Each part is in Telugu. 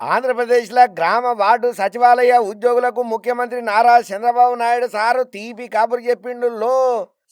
ఆంధ్రప్రదేశ్లో గ్రామ వార్డు సచివాలయ ఉద్యోగులకు ముఖ్యమంత్రి నారా చంద్రబాబు నాయుడు సారు తీపి కబురు చెప్పిండు లో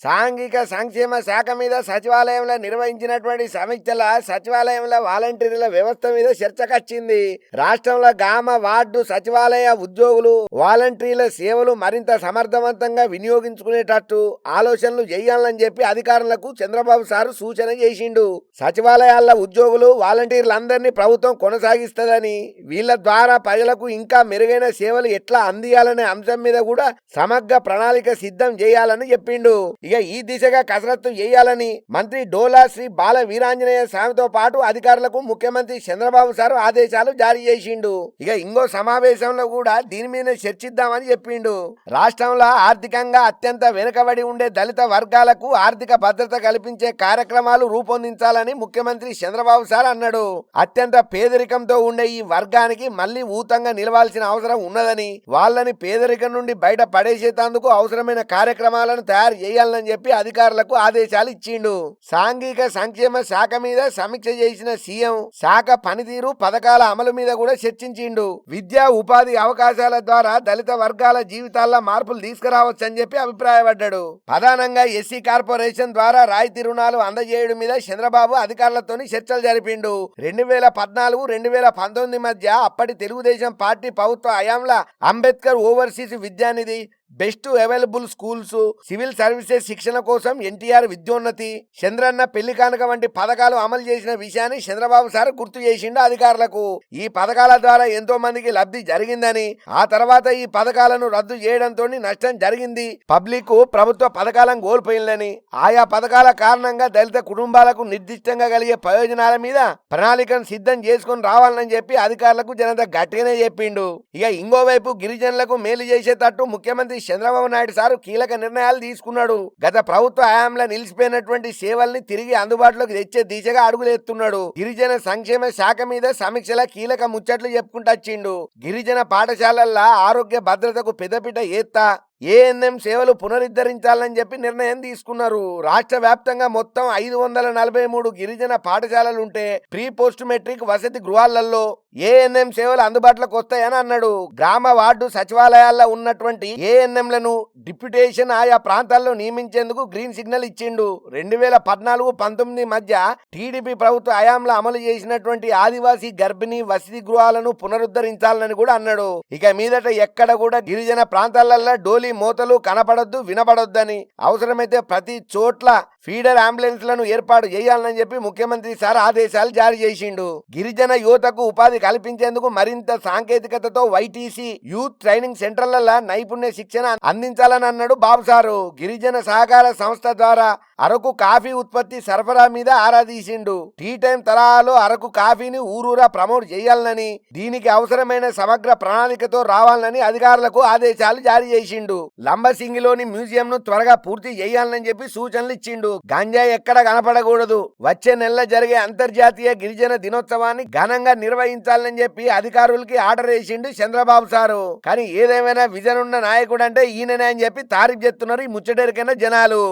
సాంఘిక సంక్షేమ శాఖ మీద సచివాలయంలో నిర్వహించినటువంటి సమీక్షల సచివాలయంలో వాలంటీర్ల వ్యవస్థ మీద చర్చకొచ్చింది రాష్ట్రంలో గ్రామ వార్డు సచివాలయ ఉద్యోగులు వాలంటీర్ల సేవలు మరింత సమర్థవంతంగా వినియోగించుకునేటట్టు ఆలోచనలు చేయాలని చెప్పి అధికారులకు చంద్రబాబు సారు సూచన చేసిండు. సచివాలయాల ఉద్యోగులు వాలంటీర్లందరినీ ప్రభుత్వం కొనసాగిస్తుందని వీళ్ళ ద్వారా ప్రజలకు ఇంకా మెరుగైన సేవలు ఎట్లా అందియాలనే అంశం మీద కూడా సమగ్ర ప్రణాళిక సిద్ధం చేయాలని చెప్పిండు. ఇక ఈ దిశగా కసరత్తు చేయాలని మంత్రి డోలా శ్రీ బాల వీరాంజనేయ స్వామితో పాటు అధికారులకు ముఖ్యమంత్రి చంద్రబాబు సారు ఆదేశాలు జారీ చేసిండు. ఇక ఇంకో సమావేశంలో కూడా దీని మీద చర్చిద్దామని చెప్పిండు. రాష్ట్రంలో ఆర్థికంగా అత్యంత వెనుకబడి ఉండే దళిత వర్గాలకు ఆర్థిక భద్రత కల్పించే కార్యక్రమాలు రూపొందించాలని ముఖ్యమంత్రి చంద్రబాబు సార్ అన్నాడు. అత్యంత పేదరికంతో ఉండే ఈ వర్గానికి మళ్ళీ ఊతంగా నిలవాల్సిన అవసరం ఉన్నదని వాళ్ళని పేదరికం నుండి బయట పడేసేందుకు అవసరమైన కార్యక్రమాలను తయారు చేయాలని చెప్పి అధికారులకు ఆదేశాలు ఇచ్చిండు. సాంఘిక సంక్షేమ శాఖ మీద సమీక్ష చేసిన సీఎం శాఖ పనితీరు పథకాల అమలు మీద కూడా చర్చించిండు. విద్యా ఉపాధి అవకాశాల ద్వారా దళిత వర్గాల జీవితాల్లో మార్పులు తీసుకురావచ్చని చెప్పి అభిప్రాయపడ్డాడు. ప్రధానంగా ఎస్సీ కార్పొరేషన్ ద్వారా రాయితీ రుణాలు అందజేయడం మీద చంద్రబాబు అధికారులతో చర్చలు జరిపిండు. రెండు వేల పద్నాలుగు రెండు వేల పంతొమ్మిది మధ్య అప్పటి తెలుగుదేశం పార్టీ ప్రభుత్వ హయాంలో Ambedkar overseas Vidyanidhi best available schools civil services శిక్షణ కోసం ఎన్టీఆర్ విద్యోన్నతి. చంద్రన్న పెళ్ళి కానుక వంటి పథకాలు అమలు చేసిన విషయాన్ని చంద్రబాబు సార్ గుర్తు చేసిండు అధికారులకు. ఈ పథకాల ద్వారా ఎంతో మందికి లబ్ధి జరిగిందని ఆ తర్వాత ఈ పథకాలను రద్దు చేయడంతో నష్టం జరిగింది. పబ్లిక్ ప్రభుత్వ పథకాలను కోల్పోయిందని ఆయా పథకాల కారణంగా దళిత కుటుంబాలకు నిర్దిష్టంగా కలిగే ప్రయోజనాల మీద ప్రణాళికను సిద్ధం చేసుకుని రావాలని చెప్పి అధికారులకు జనత గట్టిగానే చెప్పిండు. ఇక ఇంకోవైపు గిరిజనులకు మేలు చేసేటట్టు ముఖ్యమంత్రి చంద్రబాబు నాయుడు సారు కీలక నిర్ణయాలు తీసుకున్నాడు. గత ప్రభుత్వ హయాంలో నిలిచిపోయినటువంటి సేవల్ని తిరిగి అందుబాటులోకి తెచ్చే దిశగా అడుగులేస్తున్నాడు. గిరిజన సంక్షేమ శాఖ మీద సమీక్షల కీలక ముచ్చట్లు చెప్పుకుంటూ వచ్చిండు. గిరిజన పాఠశాలల్లో ఆరోగ్య భద్రతకు పెద్దపీట ఏత్తా ఏఎన్ఎం సేవలు పునరుద్ధరించాలని చెప్పి నిర్ణయం తీసుకున్నారు. రాష్ట్ర వ్యాప్తంగా మొత్తం ఐదు వందల నలభై మూడు గిరిజన పాఠశాలలుంటే ప్రీ పోస్ట్ మెట్రిక్ వసతి గృహాలలో ఏఎన్ఎం సేవలు అందుబాటులోకి వస్తాయని అన్నాడు. గ్రామ వార్డు సచివాలయాల్లో ఉన్నటువంటి ఏఎన్ఎంలను డిప్యుటేషన్ ఆయా ప్రాంతాల్లో నియమించేందుకు గ్రీన్ సిగ్నల్ ఇచ్చిండు. రెండు వేల పద్నాలుగు పంతొమ్మిది మధ్య టీడీపీ ప్రభుత్వ హయాంలో అమలు చేసినటువంటి ఆదివాసీ గర్భిణీ వసతి గృహాలను పునరుద్ధరించాలని కూడా అన్నాడు. ఇక మీదట ఎక్కడ కూడా గిరిజన ప్రాంతాలలో డోలి మూతలు కనపడొద్దు వినపడొద్దని. అవసరమైతే ప్రతి చోట్ల ఫీడర్ అంబులెన్స్లను ఏర్పాటు చేయాలని చెప్పి ముఖ్యమంత్రి సార్ ఆదేశాలు జారీ చేసిండు. గిరిజన యువతకు ఉపాధి కల్పించేందుకు మరింత సాంకేతికతతో వైటీసీ యూత్ ట్రైనింగ్ సెంటర్లలో నైపుణ్య శిక్షణ అందించాలని అన్నాడు బాబు సారు. గిరిజన సహకార సంస్థ ద్వారా అరకు కాఫీ ఉత్పత్తి సరఫరా మీద ఆరా తీసిండు. టీ టైం తరహాలో అరకు కాఫీని ఊరూరా ప్రమోట్ చేయాలని దీనికి అవసరమైన సమగ్ర ప్రణాళికతో రావాలని అధికారులకు ఆదేశాలు జారీ చేసిండు. లంబసింగిలోని మ్యూజియం ను త్వరగా పూర్తి చేయాలని చెప్పి సూచనలు ఇచ్చిండు. గంజాయి ఎక్కడ కనపడకూడదు. వచ్చే నెల జరిగే అంతర్జాతీయ గిరిజన దినోత్సవాన్ని ఘనంగా నిర్వహించాలని చెప్పి అధికారులకి ఆర్డర్ వేసిండు చంద్రబాబు సారు. కానీ ఏదేమైనా విజన్ ఉన్న నాయకుడు అంటే ఈయననే అని చెప్పి తారీఫ్ చెప్తున్నారు ఈ ముచ్చటెరికైన జనాలు.